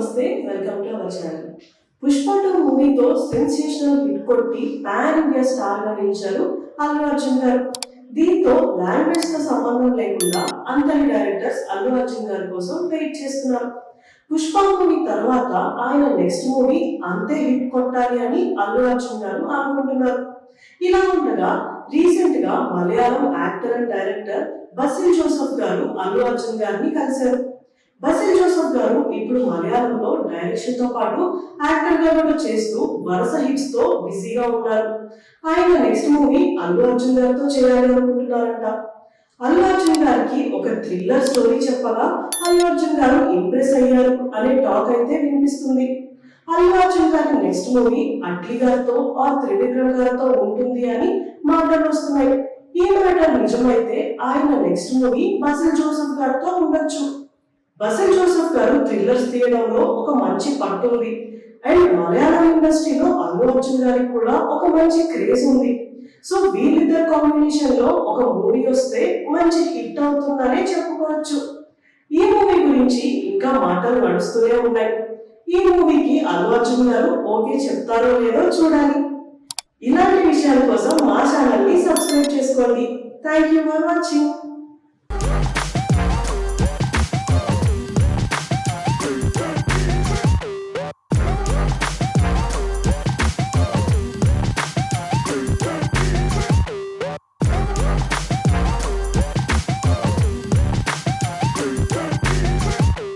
నమస్తే welcome to our channel Pushpa two మూవీతో sensational hit కొట్టి పాన్ ఇండియా స్టార్గా నిలిచారు అల్లు అర్జున్ గారు. దీంతో లాంగ్వేజ్తో సంబంధం లేకుండా అందరి డైరెక్టర్స్ అల్లు అర్జున్ గారి కోసం వెయిట్ చేస్తున్నారు. పుష్ప మూవీ తర్వాత ఆయన నెక్స్ట్ మూవీ అంతే హిట్ కొట్టాలి అని అల్లు అర్జున్ గారు అనుకుంటున్నారు. ఇలా ఉండగా రీసెంట్గా Malayalam actor and director Basil Joseph గారు అల్లు అర్జున్ గారిని కలిశారు. బసిల్ గారు ఇప్పుడు మలయాళంలో డైరెక్షన్తో పాటు యాక్టర్గా కూడా చేస్తూ వరుస హిట్స్తో బిజీగా ఉన్నారు. ఆయన నెక్స్ట్ మూవీ అల్లు అర్జున్ గారితో చేయాలి అనుకుంటున్నారంట. అల్లు అర్జున్ గారికి ఒక థ్రిల్లర్ స్టోరీ చెప్పగా అల్లు అర్జున్ గారు ఇంప్రెస్ అయ్యారు అనే టాక్ అయితే వినిపిస్తుంది. అల్లు అర్జున్ గారి నెక్స్ట్ మూవీ అట్లీ గారితో ఆ త్రివిక్రమ్ గారితో ఉంటుంది అని మాటలు వస్తున్నాయి. ఈ మాట నిజమైతే ఆయన నెక్స్ట్ మూవీ బసిల్ జోసఫ్ గారితో ఉండొచ్చు. బసిల్ జోసఫ్ గారు థ్రిల్లర్స్ తీయడంలో ఒక మంచి పట్టు ఉంది. అండ్ మలయాళం ఇండస్ట్రీలో అల్లు అర్జున్ గారికి కూడా ఒక మంచి క్రేజ్ ఉంది. సో వీళ్ళిద్దరు కాంబినేషన్లో ఒక మూవీ వస్తే మంచి హిట్ అవుతుందనే చెప్పుకోవచ్చు. ఈ మూవీ గురించి ఇంకా మాటలు నడుస్తూనే ఉన్నాయి. ఈ మూవీకి అల్లు అర్జున్ గారు ఓకే చెప్తారో లేదో చూడాలి. ఇలాంటి విషయాల కోసం మా ఛానల్ని సబ్స్క్రైబ్ చేసుకోండి. Thank you for watching.